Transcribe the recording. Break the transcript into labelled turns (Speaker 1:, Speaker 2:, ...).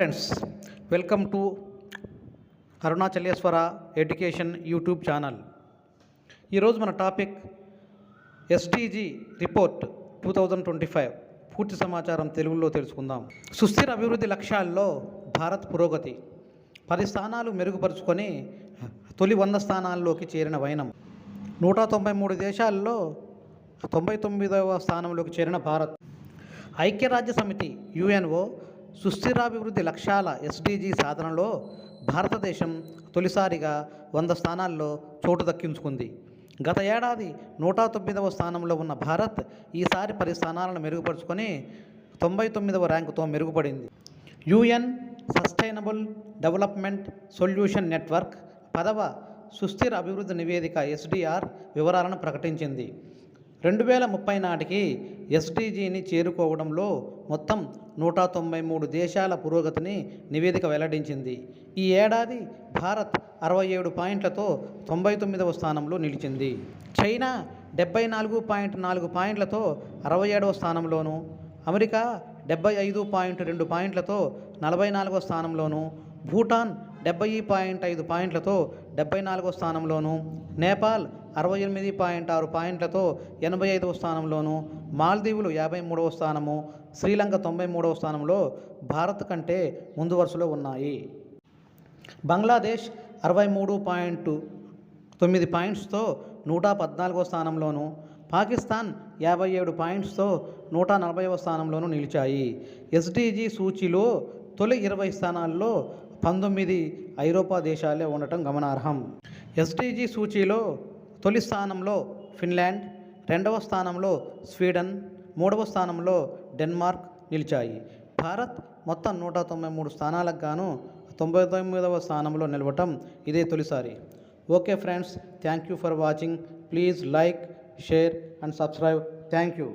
Speaker 1: Friends welcome to Arunachaleswara education YouTube channel ఈరోజు మన topic SDG report two thousand twenty five పూర్తి సమాచారం తెలుగులో తెలుసుకుందాం. సుస్థిర అభివృద్ధి లక్ష్యాల్లో భారత్ పురోగతి. పది స్థానాలు మెరుగుపరుచుకొని తొలి వంద స్థానాల్లోకి చేరిన వైనం. నూట తొంభై మూడు దేశాల్లో తొంభై తొమ్మిదవ స్థానంలోకి చేరిన భారత్. ఐక్యరాజ్య సమితి యుఎన్ఓ సుస్థిరాభివృద్ధి లక్ష్యాల ఎస్డిజి సాధనలో భారతదేశం తొలిసారిగా వంద స్థానాల్లో చోటు దక్కించుకుంది. గత ఏడాది నూట తొమ్మిదవ స్థానంలో ఉన్న భారత్ ఈసారి పది స్థానాలను మెరుగుపరుచుకొని తొంభై తొమ్మిదవ ర్యాంకుతో మెరుగుపడింది. UN sustainable development solution network పదవ సుస్థిర అభివృద్ధి నివేదిక ఎస్డిఆర్ వివరాలను ప్రకటించింది. రెండు వేల ముప్పై నాటికి ఎస్డిజిని చేరుకోవడంలో మొత్తం నూట తొంభై మూడు దేశాల పురోగతిని నివేదిక వెల్లడించింది. ఈ ఏడాది భారత్ అరవై ఏడు పాయింట్లతో తొంభై తొమ్మిదవ స్థానంలో నిలిచింది. చైనా డెబ్బై నాలుగు పాయింట్ నాలుగు పాయింట్లతో అరవై ఏడవ స్థానంలోను అమెరికా డెబ్బై ఐదు పాయింట్ రెండు పాయింట్లతో నలభై నాలుగో స్థానంలోను భూటాన్ డెబ్బై పాయింట్ ఐదు పాయింట్లతో డెబ్బై నాలుగో స్థానంలోను నేపాల్ అరవై ఎనిమిది పాయింట్ ఆరు పాయింట్లతో ఎనభై ఐదవ స్థానంలోను మాల్దీవులు యాభై మూడవ స్థానము శ్రీలంక తొంభై మూడవ స్థానంలో భారత్ కంటే ముందు వరుసలో ఉన్నాయి. బంగ్లాదేశ్ అరవై మూడు పాయింట్ తొమ్మిది పాయింట్స్తో నూట పద్నాలుగో స్థానంలోను పాకిస్తాన్ యాభై ఏడు పాయింట్స్తో నూట నలభైవ స్థానంలోనూ నిలిచాయి. ఎస్డిజి సూచీలో తొలి ఇరవై స్థానాల్లో పంతొమ్మిది ఐరోపా దేశాలే ఉండటం గమనార్హం. ఎస్డిజి సూచీలో తొలి స్థానంలో ఫిన్లాండ్ రెండవ స్థానంలో స్వీడన్ మూడవ స్థానంలో డెన్మార్క్ నిలిచాయి. భారత్ మొత్తం నూట తొంభై మూడు స్థానాలకు గాను తొంభై తొమ్మిదవ స్థానంలో నిలవటం ఇదే తొలిసారి. Okay friends thank you for watching. Please like share and subscribe. Thank you.